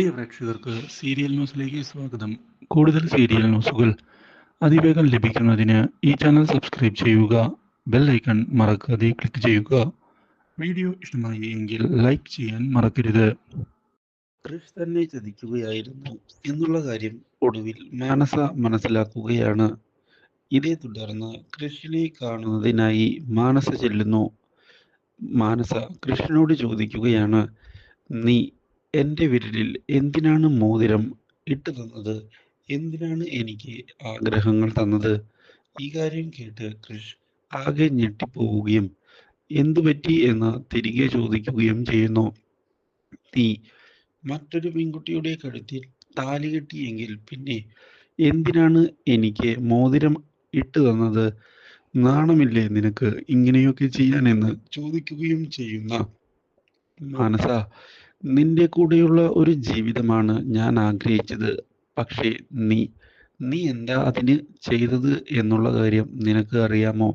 പ്രിയ പ്രേക്ഷകർക്ക് സീരിയൽ ന്യൂസിലേക്ക് സ്വാഗതം. കൂടുതൽ സീരിയൽ ന്യൂസുകൾ അതിവേഗം ലഭിക്കുന്നതിന് ഈ ചാനൽ സബ്സ്ക്രൈബ് ചെയ്യുക ബെൽ ഐക്കൺ മറക്കാതെ ക്ലിക്ക് ചെയ്യുക. വീഡിയോ ഇഷ്ടമായി എങ്കിൽ ലൈക്ക് ചെയ്യാൻ മറക്കരുത്. ക്രിഷ് തന്നെ ചതിക്കുകയായിരുന്നു എന്നുള്ള കാര്യം ഒടുവിൽ മാനസ മനസ്സിലാക്കുകയാണ്. ഇതേ തുടർന്ന് കൃഷിനെ കാണുന്നതിനായി മാനസ ചെല്ലുന്നു. മാനസ കൃഷ്ണനോട് ചോദിക്കുകയാണ് നീ എന്റെ വിരലിൽ എന്തിനാണ് മോതിരം ഇട്ടു തന്നത്? എന്തിനാണ് എനിക്ക് ആഗ്രഹങ്ങൾ തന്നത്? ഈ കാര്യം കേട്ട് കൃഷ് ആകെ ഞെട്ടിപ്പോവുകയും എന്തുപറ്റി? എന്ന് തിരികെ ചോദിക്കുകയും ചെയ്യുന്നു. നീ മറ്റൊരു പെൺകുട്ടിയുടെ കഴുത്തിൽ താലി കെട്ടിയെങ്കിൽ പിന്നെ എന്തിനാണ് എനിക്ക് മോതിരം ഇട്ടു തന്നത്? നാണമില്ലേ നിനക്ക് ഇങ്ങനെയൊക്കെ ചെയ്യാൻ? എന്ന് ചോദിക്കുകയും ചെയ്യുന്ന മാനസ നിന്റെ കൂടെയുള്ള ഒരു ജീവിതമാണ് ഞാൻ ആഗ്രഹിച്ചത്. പക്ഷേ നീ നീ എന്താ അതിന് ചെയ്തത് എന്നുള്ള കാര്യം നിനക്ക് അറിയാമോ?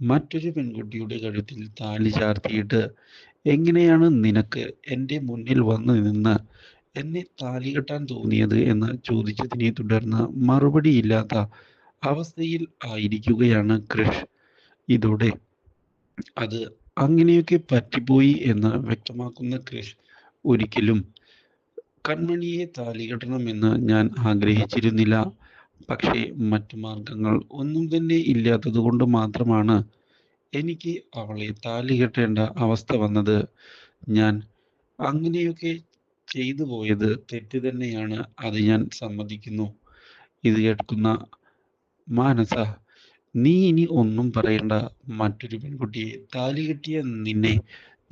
മറ്റൊരു പെൺകുട്ടിയുടെ കഴുത്തിൽ താലി ചാർത്തിയിട്ട് എങ്ങനെയാണ് നിനക്ക് എന്റെ മുന്നിൽ വന്നു നിന്ന് എന്നെ താലി കെട്ടാൻ തോന്നിയത്? എന്ന് ചോദിച്ചതിനെ തുടർന്ന് മറുപടിയില്ലാത്ത അവസ്ഥയിൽ ആയിരിക്കുകയാണ് ക്രിഷ്. ഇതോടെ അത് അങ്ങനെയൊക്കെ പറ്റിപ്പോയി എന്ന് വ്യക്തമാക്കുന്ന കൃഷ് ഒരിക്കലും കൺമണിയെ താലി കെട്ടണമെന്ന് ഞാൻ ആഗ്രഹിച്ചിരുന്നില്ല. പക്ഷേ മറ്റു മാർഗങ്ങൾ ഒന്നും തന്നെ ഇല്ലാത്തത് കൊണ്ട് മാത്രമാണ് എനിക്ക് അവളെ താലി കെട്ടേണ്ട അവസ്ഥ വന്നത്. ഞാൻ അങ്ങനെയൊക്കെ ചെയ്തു പോയത് തെറ്റ് തന്നെയാണ് അത് ഞാൻ സമ്മതിക്കുന്നു. ഇത് കേൾക്കുന്ന മാനസ നീ ഇനി ഒന്നും പറയണ്ട. മറ്റൊരു പെൺകുട്ടിയെ താലി കെട്ടിയ നിന്നെ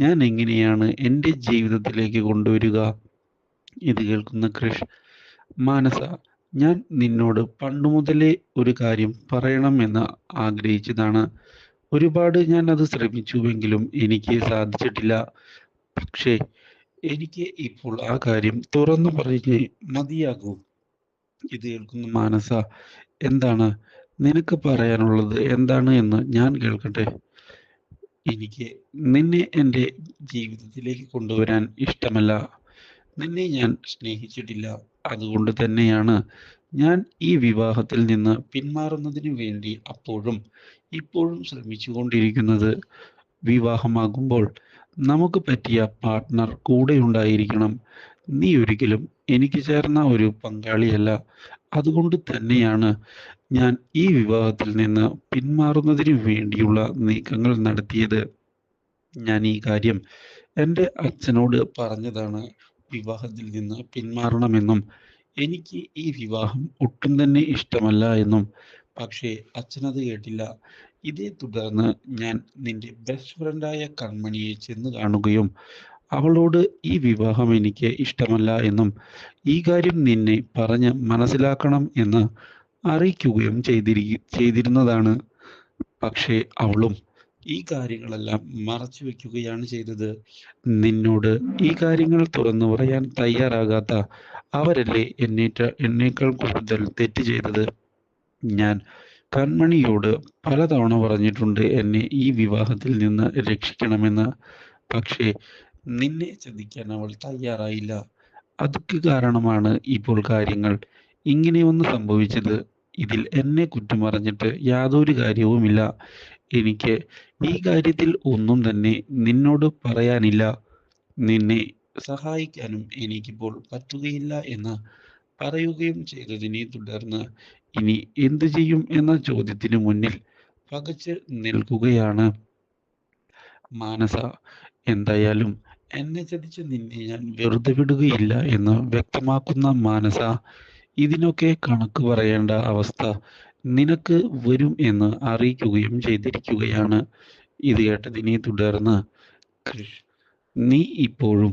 ഞാൻ എങ്ങനെയാണ് എന്റെ ജീവിതത്തിലേക്ക് കൊണ്ടുവരിക? ഇത് കേൾക്കുന്ന കൃഷ് മാനസ ഞാൻ നിന്നോട് പണ്ടു മുതലേ ഒരു കാര്യം പറയണമെന്ന് ആഗ്രഹിച്ചതാണ്. ഒരുപാട് ഞാൻ അത് ശ്രമിച്ചുവെങ്കിലും എനിക്ക് സാധിച്ചിട്ടില്ല. പക്ഷേ എനിക്ക് ഇപ്പോൾ ആ കാര്യം തുറന്നു പറഞ്ഞ് മതിയാകൂ. ഇത് കേൾക്കുന്ന മാനസ എന്താണ്? നിനക്ക് പറയാനുള്ളത് എന്താണ് എന്ന് ഞാൻ കേൾക്കട്ടെ? എനിക്ക് നിന്നെ എന്റെ ജീവിതത്തിലേക്ക് കൊണ്ടുവരാൻ ഇഷ്ടമല്ല. നിന്നെ ഞാൻ സ്നേഹിച്ചിട്ടില്ല. അതുകൊണ്ട് തന്നെയാണ് ഞാൻ ഈ വിവാഹത്തിൽ നിന്ന് പിന്മാറുന്നതിന് വേണ്ടി അപ്പോഴും ഇപ്പോഴും ശ്രമിച്ചുകൊണ്ടിരിക്കുന്നത്. വിവാഹമാകുമ്പോൾ നമുക്ക് പറ്റിയ പാർട്ട്ണർ കൂടെ ഉണ്ടായിരിക്കണം. നീ ഒരിക്കലും എനിക്ക് ചേർന്ന ഒരു പങ്കാളിയല്ല. അതുകൊണ്ട് തന്നെയാണ് ഞാൻ ഈ വിവാഹത്തിൽ നിന്ന് പിന്മാറുന്നതിന് വേണ്ടിയുള്ള നീക്കങ്ങൾ നടത്തിയത്. ഞാൻ ഈ കാര്യം എന്റെ അച്ഛനോട് പറഞ്ഞതാണ്. വിവാഹത്തിൽ നിന്ന് പിന്മാറണമെന്നും എനിക്ക് ഈ വിവാഹം ഒട്ടും തന്നെ ഇഷ്ടമല്ല എന്നും. പക്ഷേ അച്ഛനത് കേട്ടില്ല. ഇതേ തുടർന്ന് ഞാൻ നിന്റെ ബെസ്റ്റ് ഫ്രണ്ടായ കൺമണിയെ ചെന്ന് കാണുകയും അവളോട് ഈ വിവാഹം എനിക്ക് ഇഷ്ടമല്ല എന്നും ഈ കാര്യം നിന്നെ പറഞ്ഞ് മനസ്സിലാക്കണം എന്ന് അറിയിക്കുകയും ചെയ്തിരി ചെയ്തിരുന്നതാണ്. പക്ഷേ അവളും ഈ കാര്യങ്ങളെല്ലാം മറച്ചു വെക്കുകയാണ് ചെയ്തത്. നിന്നോട് ഈ കാര്യങ്ങൾ തുറന്നു പറയാൻ തയ്യാറാകാത്ത അവരല്ലേ എന്നേറ്റ എന്നേക്കാൾ കൂടുതൽ തെറ്റ് ചെയ്തത്. ഞാൻ കൺമണിയോട് പലതവണ പറഞ്ഞിട്ടുണ്ട് എന്നെ ഈ വിവാഹത്തിൽ നിന്ന് രക്ഷിക്കണമെന്ന്. പക്ഷേ നിന്നെ ചതിക്കാൻ അവൾ തയ്യാറായില്ല. അതൊക്കെ കാരണമാണ് ഇപ്പോൾ കാര്യങ്ങൾ. ഇങ്ങനെയൊന്ന് സംഭവിച്ചത് ഇതിൽ എന്നെ കുറ്റം പറഞ്ഞിട്ട് യാതൊരു കാര്യവുമില്ല. എനിക്ക് ഈ കാര്യത്തിൽ ഒന്നും തന്നെ നിന്നോട് പറയാനില്ല. നിന്നെ സഹായിക്കാനും എനിക്കിപ്പോൾ പറ്റുകയില്ല എന്ന് പറയുകയും ചെയ്തതിനെ തുടർന്ന് ഇനി എന്തു ചെയ്യും എന്ന ചോദ്യത്തിന് മുന്നിൽ പകച്ച് നിൽക്കുകയാണ് മാനസ. എന്തായാലും എന്നെ ചതിച്ച് നിന്നെ ഞാൻ വെറുതെ വിടുകയില്ല എന്ന് വ്യക്തമാക്കുന്ന മാനസ ഇതിനൊക്കെ കണക്ക് പറയേണ്ട അവസ്ഥ നിനക്ക് വരും എന്ന് അറിയിക്കുകയും ചെയ്തിരിക്കുകയാണ്. ഇത് കേട്ടതിനെ തുടർന്ന് നീ ഇപ്പോഴും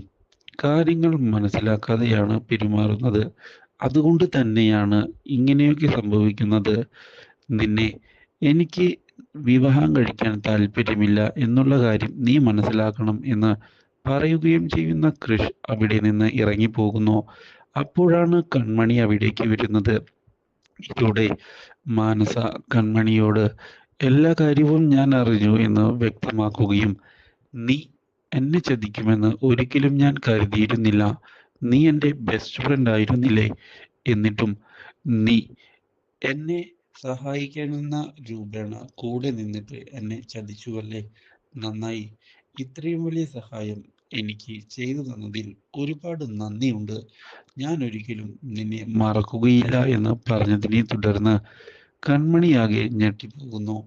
കാര്യങ്ങൾ മനസ്സിലാക്കാതെയാണ് പെരുമാറുന്നത്. അതുകൊണ്ട് തന്നെയാണ് ഇങ്ങനെയൊക്കെ സംഭവിക്കുന്നത്. നിന്നെ എനിക്ക് വിവാഹം കഴിക്കാൻ താല്പര്യമില്ല എന്നുള്ള കാര്യം നീ മനസ്സിലാക്കണം എന്ന് പറയുകയും ചെയ്യുന്ന കൃഷ് അവിടെ നിന്ന് ഇറങ്ങിപ്പോകുന്നു. അപ്പോഴാണ് കൺമണി അവിടേക്ക് വരുന്നത്. ഇതോടെ മാനസ കൺമണിയോട് എല്ലാ കാര്യവും ഞാൻ അറിഞ്ഞു എന്ന് വ്യക്തമാക്കുകയും നീ എന്നെ ചതിക്കുമെന്ന് ഒരിക്കലും ഞാൻ കരുതിയിരുന്നില്ല. നീ എന്റെ ബെസ്റ്റ് ഫ്രണ്ട് ആയിരുന്നില്ലേ? എന്നിട്ടും നീ എന്നെ സഹായിക്കണമെന്ന രൂപേണ കൂടെ നിന്നിട്ട് എന്നെ ചതിച്ചുവല്ലേ? നന്നായി. ഇത്രയും വലിയ സഹായം എനിക്ക് ചെയ്തു തന്നതിൽ ഒരുപാട് നന്ദിയുണ്ട്. ഞാൻ ഒരിക്കലും നിന്നെ മറക്കുകയില്ല എന്ന് പറഞ്ഞതിനെ തുടർന്ന് കൺമണിയാകെ ഞെട്ടിപ്പോകുന്നു.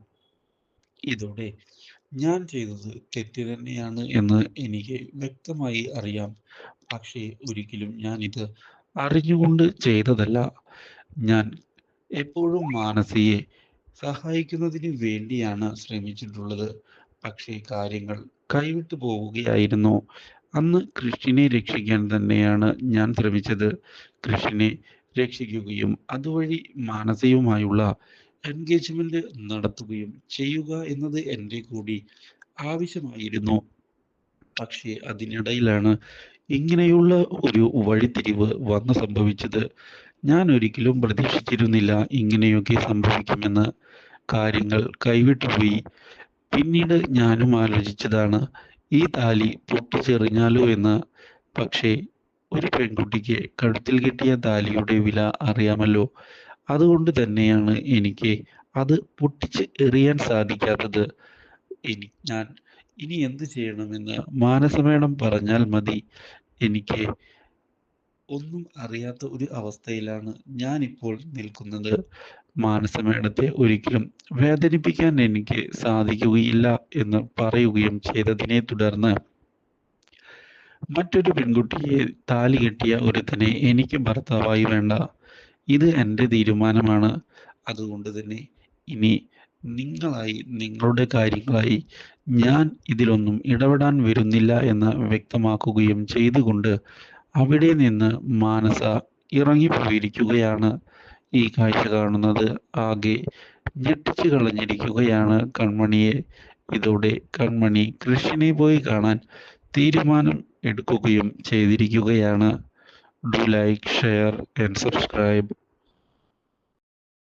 ഇതോടെ ഞാൻ ചെയ്തത് തെറ്റ് തന്നെയാണ് എന്ന് എനിക്ക് വ്യക്തമായി അറിയാം. പക്ഷേ ഒരിക്കലും ഞാൻ ഇത് അറിഞ്ഞുകൊണ്ട് ചെയ്തതല്ല. ഞാൻ എപ്പോഴും മാനസിയെ സഹായിക്കുന്നതിന് വേണ്ടിയാണ് ശ്രമിച്ചിട്ടുള്ളത്. പക്ഷേ കാര്യങ്ങൾ കൈവിട്ടു പോവുകയായിരുന്നു. അന്ന് കൃഷിനെ രക്ഷിക്കാൻ തന്നെയാണ് ഞാൻ ശ്രമിച്ചത്. കൃഷിനെ രക്ഷിക്കുകയും അതുവഴി മാനസികവുമായുള്ള എൻഗേജ്മെന്റ് നടത്തുകയും ചെയ്യുക എന്നത് എന്റെ കൂടി ആവശ്യമായിരുന്നു. പക്ഷേ അതിനിടയിലാണ് ഇങ്ങനെയുള്ള ഒരു വഴിത്തിരിവ് വന്നു സംഭവിച്ചത്. ഞാൻ ഒരിക്കലും പ്രതീക്ഷിച്ചിരുന്നില്ല ഇങ്ങനെയൊക്കെ സംഭവിക്കുമെന്ന്. കാര്യങ്ങൾ കൈവിട്ടുപോയി. പിന്നീട് ഞാനും ആലോചിച്ചതാണ് ഈ താലി പൊട്ടിച്ചെറിഞ്ഞാലോ എന്ന്. പക്ഷേ ഒരു പെൺകുട്ടിക്ക് കഴുത്തിൽ കിട്ടിയ താലിയുടെ വില അറിയാമല്ലോ. അതുകൊണ്ട് തന്നെയാണ് എനിക്ക് അത് പൊട്ടിച്ച് എറിയാൻ സാധിക്കാത്തത്. ഇനി ഞാൻ ഇനി എന്ത് ചെയ്യണമെന്ന് മാനസമേടം പറഞ്ഞാൽ മതി. എനിക്ക് ഒന്നും അറിയാത്ത ഒരു അവസ്ഥയിലാണ് ഞാൻ ഇപ്പോൾ നിൽക്കുന്നത്. മാനസമേടത്തെ ഒരിക്കലും വേദനിപ്പിക്കാൻ എനിക്ക് സാധിക്കുകയില്ല എന്ന് പറയുകയും ചെയ്തതിനെ തുടർന്ന് മറ്റൊരു പെൺകുട്ടിയെ താലി കെട്ടിയ ഒരുത്തനെ എനിക്ക് ഭർത്താവായി വേണ്ട. ഇത് എന്റെ തീരുമാനമാണ്. അതുകൊണ്ട് തന്നെ ഇനി നിങ്ങളായി നിങ്ങളുടെ കാര്യങ്ങളായി ഞാൻ ഇതിലൊന്നും ഇടപെടാൻ വരുന്നില്ല എന്ന് വ്യക്തമാക്കുകയും ചെയ്തുകൊണ്ട് അവിടെ നിന്ന് മാനസ ഇറങ്ങിപ്പോയിരിക്കുകയാണ്. ഈ കാഴ്ച കാണുന്നത് ആകെ ഞെട്ടിച്ചു കളഞ്ഞിരിക്കുകയാണ് കൺമണിയെ. ഇതോടെ കൺമണി കൃഷ്ണനെ പോയി കാണാൻ തീരുമാനം എടുക്കുകയും ചെയ്തിരിക്കുകയാണ്. Do like share and subscribe.